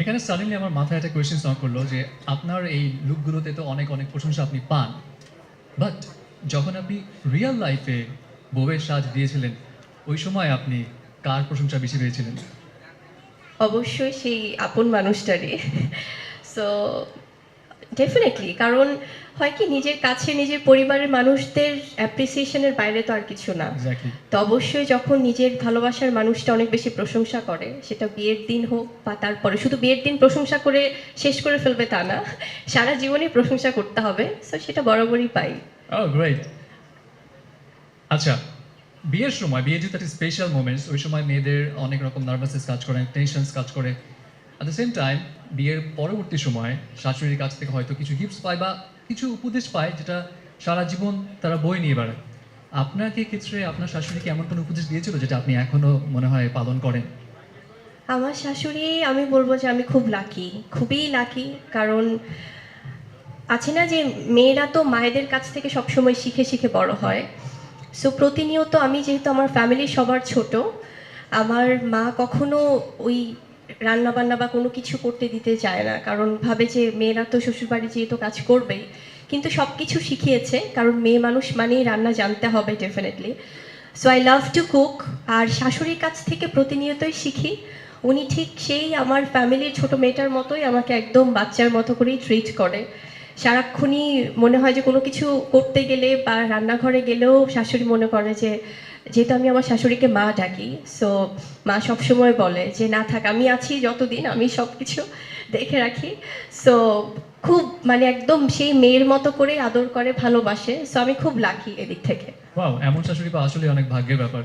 এখানে সাডেনলি আমার মাথায় একটা কোয়েশ্চেন সং করল যে, আপনার এই লুকগুলোতে তো অনেক অনেক প্রশংসা আপনি পান। বাট যখন আপনি রিয়েল লাইফে বউয়ের সাজ দিয়েছিলেন, ওই সময় আপনি কার প্রশংসা বেশি পেয়েছিলেন? অবশ্যই সেই আপন মানুষটারই। সো ডেফিনেটলি কারণ হয় কি নিজের কাছে নিজের পরিবারের মানুষদের অ্যাপ্রিসিয়েশনের বাইরে তো আর কিছু না। তো অবশ্যই যখন নিজের ভালোবাসার মানুষটা অনেক বেশি প্রশংসা করে সেটা বিয়ের দিন হোক বা তারপরে শুধু বিয়ের দিন প্রশংসা করে শেষ করে ফেলবে তা না সারা জীবনই প্রশংসা করতে হবে। সো সেটা বরাবরই পাই। ও গ্রেট আচ্ছা বিয়ের সময় বিয়ে যেহেতু একটা স্পেশাল মোমেন্টস ওই সময় মেয়েদের অনেক রকম নার্ভাসনেস কাজ করে টেনশনস কাজ করে অ্যাট দ্য সেম টাইম বিয়ের পরবর্তী সময় শাশুড়ির কাছ থেকে হয়তো কিছু গিফটস পায় বা কিছু উপদেশ পায় যেটা সারা জীবন তারা বই নিয়ে বেড়ায়। আপনাকে ক্ষেত্রে আপনার শাশুড়িকে এমন কোনো উপদেশ দিয়েছিল যেটা আপনি এখনও মনে হয় পালন করেন? আমার শাশুড়ি, আমি বলব যে আমি খুব লাকি খুবই লাকি কারণ আছে না যে মেয়েরা তো মায়েদের কাছ থেকে সবসময় শিখে শিখে বড় হয়। সো প্রতিনিয়ত আমি যেহেতু আমার ফ্যামিলির সবার ছোট, আমার মা কখনো ওই রান্না বান্না বা কোনো কিছু করতে দিতে চায় না। কারণ ভাবে যে মেয়েরা তো শ্বশুরবাড়ি যেয়ে তো কাজ করবেই। কিন্তু সব কিছু শিখিয়েছে। কারণ মেয়ে মানুষ মানেই রান্না জানতে হবে definitely so I love to cook আর শাশুড়ির কাছ থেকে প্রতিনিয়তই শিখি। উনি ঠিক সেই আমার ফ্যামিলির ছোট মেয়েটার মতোই আমাকে একদম বাচ্চার মতো করেই ট্রিট করে। সারাক্ষণই মনে হয় যে কোনো কিছু করতে গেলে বা রান্নাঘরে গেলেও শাশুড়ি মনে করে যে যেহেতু আমি আমার শাশুড়িকে মা ডাকি সো মা সবসময় বলে যে না থাক আমি আছি যতদিন আমি সব কিছু দেখে রাখি। সো খুব মানে একদম সেই মেয়ের মতো করে আদর করে ভালোবাসে। সো আমি খুব লাকি এদিক থেকে। ওয়াও এমন শাশুড়ি পাওয়া আসলে অনেক ভাগ্যের ব্যাপার।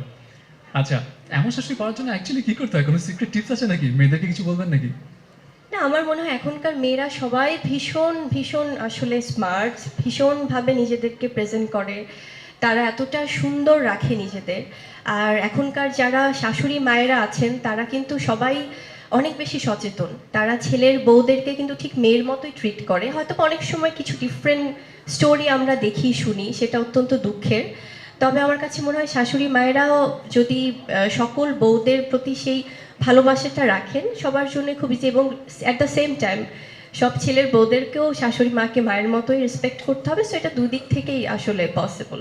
আচ্ছা এমন শাশুড়ি পাওয়ার জন্য অ্যাকচুয়ালি কি করতে হয়? কোনো সিক্রেট টিপস আছে নাকি? মেয়েদেরকে কিছু বলবেন নাকি? না আমার মনে হয় এখনকার মেয়েরা সবাই ভীষণ ভীষণ আসলে স্মার্ট ভীষণভাবে নিজেদেরকে প্রেজেন্ট করে। তারা এতটা সুন্দর রাখে নিজেদের। আর এখনকার যারা শাশুড়ি মায়েরা আছেন, তারা কিন্তু সবাই অনেক বেশি সচেতন। তারা ছেলের বউদেরকে কিন্তু ঠিক মেয়ের মতোই ট্রিট করে। হয়তো অনেক সময় কিছু ডিফারেন্ট স্টোরি আমরা দেখি, শুনি, সেটা অত্যন্ত দুঃখের। তবে আমার কাছে মনে হয় শাশুড়ি মায়েরাও যদি সকল বউদের প্রতি সেই ভালোবাসাটা রাখেন, সবার জন্য খুব ইজি এবং অ্যাট দ্য সেম টাইম সব ছেলের বউদেরকেও শাশুড়ি মাকে মায়ের মতোই রেসপেক্ট করতে হবে। সো এটা দুদিক থেকেই আসলে পসিবল